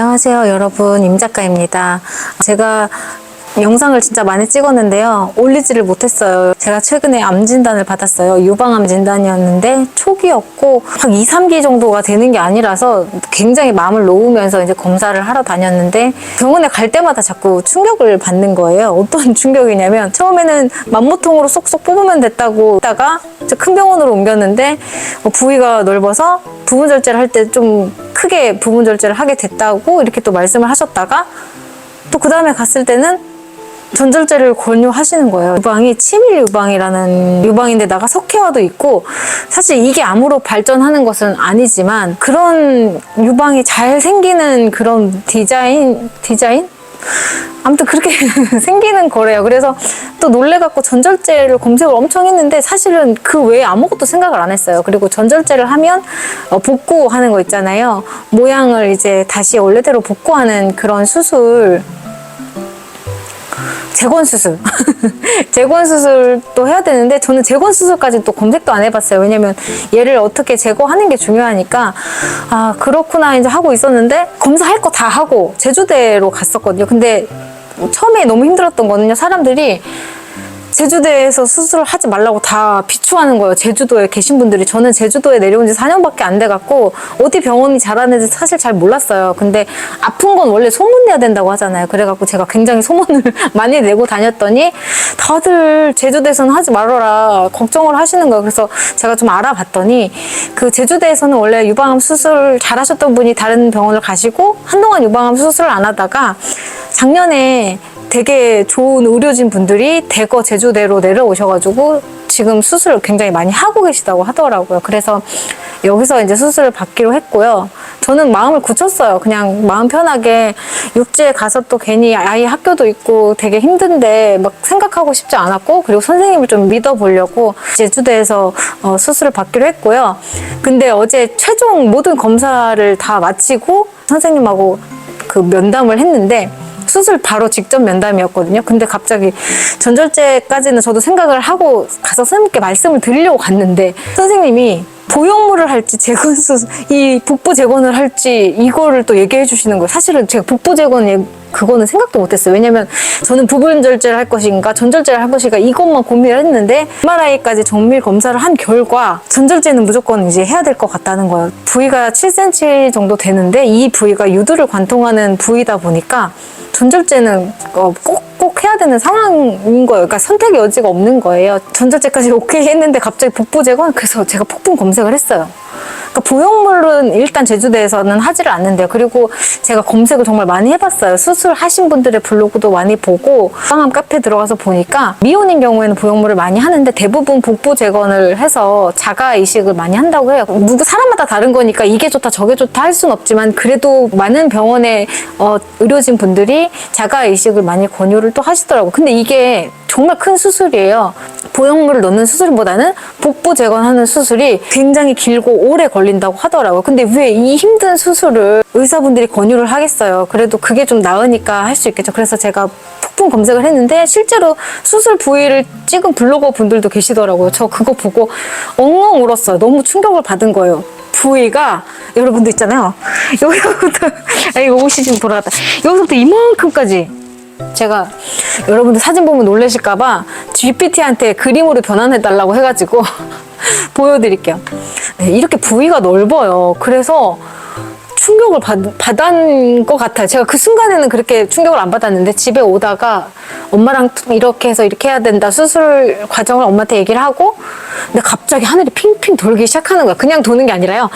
안녕하세요 여러분. 임 작가입니다. 제가 영상을 진짜 많이 찍었는데요. 올리지를 못했어요. 제가 최근에 암 진단을 받았어요. 유방암 진단이었는데 초기였고 한 2, 3기 정도가 되는 게 아니라서 굉장히 마음을 놓으면서 이제 검사를 하러 다녔는데 병원에 갈 때마다 자꾸 충격을 받는 거예요. 어떤 충격이냐면 처음에는 맘모통으로 쏙쏙 뽑으면 됐다고 했다가 큰 병원으로 옮겼는데 어, 부위가 넓어서 부분 절제를 할 때 좀 크게 부분 절제를 하게 됐다고 이렇게 또 말씀을 하셨다가 또 그 다음에 갔을 때는 전절제를 권유하시는 거예요. 유방이 치밀 유방이라는 유방인데다가 석회화도 있고 사실 이게 암으로 발전하는 것은 아니지만 그런 유방이 잘 생기는 그런 디자인 디자인 아무튼 그렇게 생기는 거래요. 그래서 또 놀래갖고 전절제를 검색을 엄청 했는데 사실은 그 외에 아무것도 생각을 안 했어요. 그리고 전절제를 하면 어, 복구하는 거 있잖아요. 모양을 이제 다시 원래대로 복구하는 그런 수술 재건 수술. 재건 수술도 해야 되는데 저는 재건 수술까지 또 검색도 안 해봤어요. 왜냐면 얘를 어떻게 제거하는 게 중요하니까 아 그렇구나 이제 하고 있었는데 검사할 거 다 하고 제주대로 갔었거든요. 근데 처음에 너무 힘들었던 거는요. 사람들이 제주도에서 수술을 하지 말라고 다 비추하는 거예요. 제주도에 계신 분들이. 저는 제주도에 내려온 지 4년밖에 안 돼갖고, 어디 병원이 잘하는지 사실 잘 몰랐어요. 근데 아픈 건 원래 소문내야 된다고 하잖아요. 그래갖고 제가 굉장히 소문을 많이 내고 다녔더니, 다들 제주도에서는 하지 말아라. 걱정을 하시는 거예요. 그래서 제가 좀 알아봤더니, 그 제주도에서는 원래 유방암 수술 잘 하셨던 분이 다른 병원을 가시고, 한동안 유방암 수술을 안 하다가, 작년에 되게 좋은 의료진 분들이 대거 제주대로 내려오셔가지고 지금 수술을 굉장히 많이 하고 계시다고 하더라고요. 그래서 여기서 이제 수술을 받기로 했고요. 저는 마음을 굳혔어요. 그냥 마음 편하게 육지에 가서 또 괜히 아이 학교도 있고 되게 힘든데 막 생각하고 싶지 않았고 그리고 선생님을 좀 믿어보려고 제주대에서 어, 수술을 받기로 했고요. 근데 어제 최종 모든 검사를 다 마치고 선생님하고 그 면담을 했는데 수술 바로 직접 면담이었거든요. 근데 갑자기 전절제까지는 저도 생각을 하고 가서 선생님께 말씀을 드리려고 갔는데 선생님이 보형물을 할지 재건 수술 이 복부 재건을 할지 이거를 또 얘기해 주시는 거예요. 사실은 제가 복부 재건 예- 그거는 생각도 못했어요. 왜냐면 저는 부분 절제를 할 것인가 전절제를 할 것인가 이것만 고민을 했는데 MRI까지 정밀 검사를 한 결과 전절제는 무조건 이제 해야 될 것 같다는 거예요. 부위가 7cm 정도 되는데 이 부위가 유두를 관통하는 부위다 보니까 전절제는 어, 꼭, 꼭 해야 되는 상황인 거예요. 그러니까 선택의 여지가 없는 거예요. 전절제까지 오케이 했는데 갑자기 복부 제거? 그래서 제가 폭풍 검색을 했어요. 그러니까 보형물은 일단 제주도에서는 하지를 않는데요. 그리고 제가 검색을 정말 많이 해봤어요. 수술하신 분들의 블로그도 많이 보고 상암 카페 들어가서 보니까 미혼인 경우에는 보형물을 많이 하는데 대부분 복부 재건을 해서 자가 이식을 많이 한다고 해요. 누구 사람마다 다른 거니까 이게 좋다 저게 좋다 할 수는 없지만 그래도 많은 병원의 어, 의료진 분들이 자가 이식을 많이 권유를 또 하시더라고요. 근데 이게 정말 큰 수술이에요. 보형물을 넣는 수술보다는 복부 재건하는 수술이 굉장히 길고 오래 걸린다고 하더라고요. 근데 왜 이 힘든 수술을 의사분들이 권유를 하겠어요. 그래도 그게 좀 나으니까 할 수 있겠죠. 그래서 제가 폭풍 검색을 했는데 실제로 수술 부위를 찍은 블로거 분들도 계시더라고요. 저 그거 보고 엉엉 울었어요. 너무 충격을 받은 거예요. 부위가 여러분도 있잖아요. 여기서부터 아 이거 옷이 지금 돌아갔다. 여기서부터 이만큼까지 제가 여러분들 사진 보면 놀라실까봐 GPT한테 그림으로 변환해달라고 해가지고 보여드릴게요. 네, 이렇게 부위가 넓어요. 그래서 충격을 받, 받은 것 같아요. 제가 그 순간에는 그렇게 충격을 안 받았는데 집에 오다가 엄마랑 이렇게 해서 이렇게 해야 된다. 수술 과정을 엄마한테 얘기를 하고 근데 갑자기 하늘이 핑핑 돌기 시작하는 거야. 그냥 도는 게 아니라요.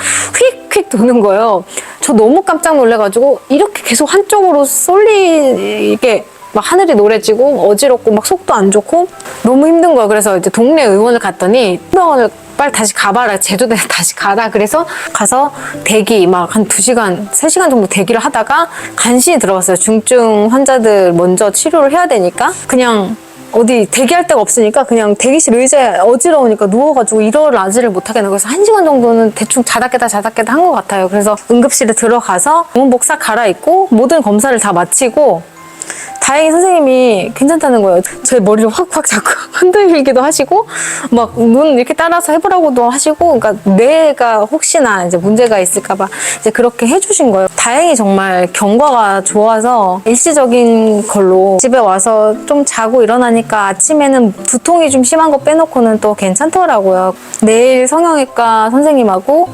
휙휙 도는 거예요. 저 너무 깜짝 놀래가지고 이렇게 계속 한쪽으로 쏠리게 막 하늘이 노래지고 어지럽고 막 속도 안 좋고 너무 힘든 거야. 그래서 이제 동네 의원을 갔더니 병원을 빨리 다시 가봐라. 제주도에 다시 가라. 그래서 가서 대기 막 한 두시간세시간 정도 대기를 하다가 간신히 들어갔어요. 중증 환자들 먼저 치료를 해야 되니까 그냥 어디 대기할 데가 없으니까 그냥 대기실 의자에 어지러우니까 누워가지고 일어나지를 못하겠는 그래서 한 시간 정도는 대충 자다 깨다 자다 깨다 한 것 같아요. 그래서 응급실에 들어가서 싹 갈아입고 모든 검사를 다 마치고 다행히 선생님이 괜찮다는 거예요. 제 머리를 확확 자꾸 흔들기도 하시고 막 눈 이렇게 따라서 해보라고도 하시고 그러니까 뇌가 혹시나 이제 문제가 있을까봐 이제 그렇게 해주신 거예요. 다행히 정말 경과가 좋아서 일시적인 걸로 집에 와서 좀 자고 일어나니까 아침에는 두통이 좀 심한 거 빼놓고는 또 괜찮더라고요. 내일 성형외과 선생님하고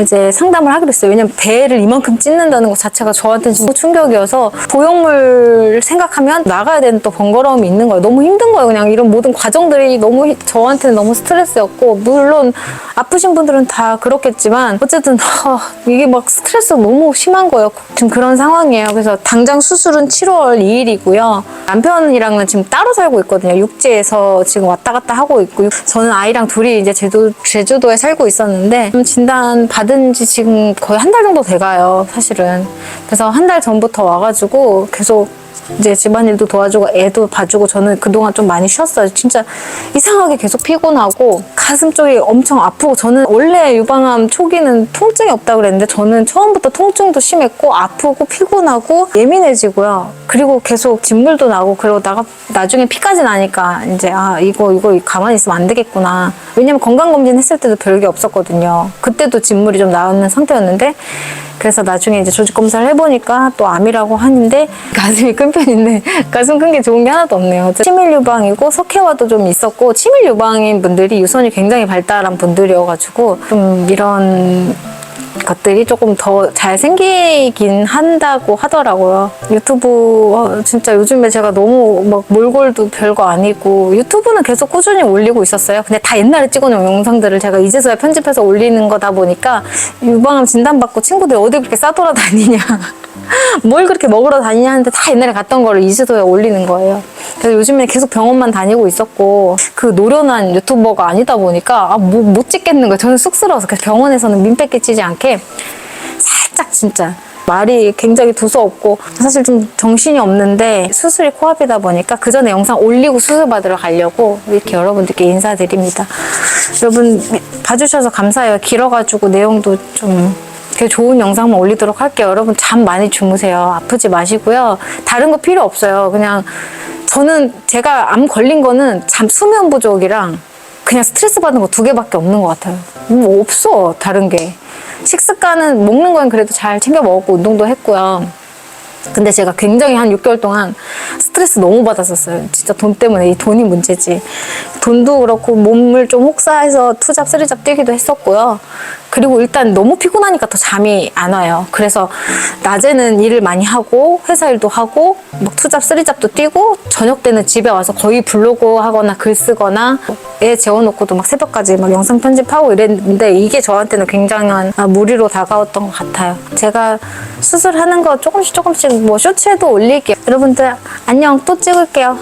이제 상담을 하기로 했어요. 왜냐면 배를 이만큼 찢는다는 것 자체가 저한테 진짜 충격이어서 보형물 생각하면 나가야 되는 또 번거로움이 있는 거예요. 너무 힘든 거예요. 그냥 이런 모든 과정들이 너무 히- 저한테는 너무 스트레스였고 물론 아프신 분들은 다 그렇겠지만 어쨌든 아, 이게 막 스트레스가 너무 심한 거예요. 지금 그런 상황이에요. 그래서 당장 수술은 7월 2일이고요. 남편이랑은 지금 따로 살고 있거든요. 육지에서 지금 왔다 갔다 하고 있고 저는 아이랑 둘이 이제 제주, 제주도에 살고 있었는데 좀 진단 받은 지 지금 거의 한 달 정도 돼가요. 사실은. 그래서 한 달 전부터 와가지고 계속 이제 집안일도 도와주고 애도 봐주고 저는 그동안 좀 많이 쉬었어요. 진짜 이상하게 계속 피곤하고 가슴 쪽이 엄청 아프고 저는 원래 유방암 초기는 통증이 없다 그랬는데 저는 처음부터 통증도 심했고 아프고 피곤하고 예민해지고요. 그리고 계속 진물도 나고 나가 나중에 피까지 나니까 이제 아 이거 이거 가만히 있으면 안 되겠구나. 왜냐면 건강 검진 했을 때도 별게 없었거든요. 그때도 진물이 좀 나오는 상태였는데 그래서 나중에 이제 조직 검사를 해보니까 또 암이라고 하는데 가슴이 큰 편인데 가슴 큰 게 좋은 게 하나도 없네요. 치밀 유방이고 석회화도 좀 있었고 치밀 유방인 분들이 유선이 굉장히 발달한 분들이어가지고 좀 이런 것들이 조금 더 잘 생기긴 한다고 하더라고요. 유튜브 어, 진짜 요즘에 제가 너무 막 몰골도 별거 아니고 유튜브는 계속 꾸준히 올리고 있었어요. 근데 다 옛날에 찍어놓은 영상들을 제가 이제서야 편집해서 올리는 거다 보니까 유방암 진단받고 친구들이 어디 그렇게 싸돌아다니냐. 뭘 그렇게 먹으러 다니냐 하는데 다 옛날에 갔던 거를 이제서야 올리는 거예요. 그래서 요즘에 계속 병원만 다니고 있었고 그 노련한 유튜버가 아니다 보니까 아, 뭐, 못 찍겠는 거예요. 저는 쑥스러워서 그래서 병원에서는 민폐 끼치지 않게 살짝 진짜 말이 굉장히 두서없고 사실 좀 정신이 없는데 수술이 코앞이다 보니까 그 전에 영상 올리고 수술 받으러 가려고 이렇게 여러분들께 인사드립니다. 여러분 봐주셔서 감사해요. 길어가지고 내용도 좀 되게 좋은 영상만 올리도록 할게요. 여러분 잠 많이 주무세요. 아프지 마시고요. 다른 거 필요 없어요. 그냥 저는 제가 암 걸린 거는 잠 수면 부족이랑 그냥 스트레스 받는 거 두 개밖에 없는 것 같아요. 뭐 없어 다른 게. 식습관은 먹는 건 그래도 잘 챙겨 먹었고 운동도 했고요. 근데 제가 굉장히 한 6개월 동안 스트레스 너무 받았었어요. 진짜 돈 때문에 이 돈이 문제지. 돈도 그렇고 몸을 좀 혹사해서 투잡 쓰리잡 뛰기도 했었고요. 그리고 일단 너무 피곤하니까 더 잠이 안 와요. 그래서 낮에는 일을 많이 하고 회사 일도 하고 막 투잡 쓰리잡도 뛰고 저녁 때는 집에 와서 거의 블로그 하거나 글 쓰거나 애 재워놓고도 막 새벽까지 막 영상 편집하고 이랬는데 이게 저한테는 굉장한 아, 무리로 다가왔던 것 같아요. 제가 수술하는 거 조금씩 조금씩 뭐 쇼츠에도 올릴게요. 여러분들 안녕 또 찍을게요.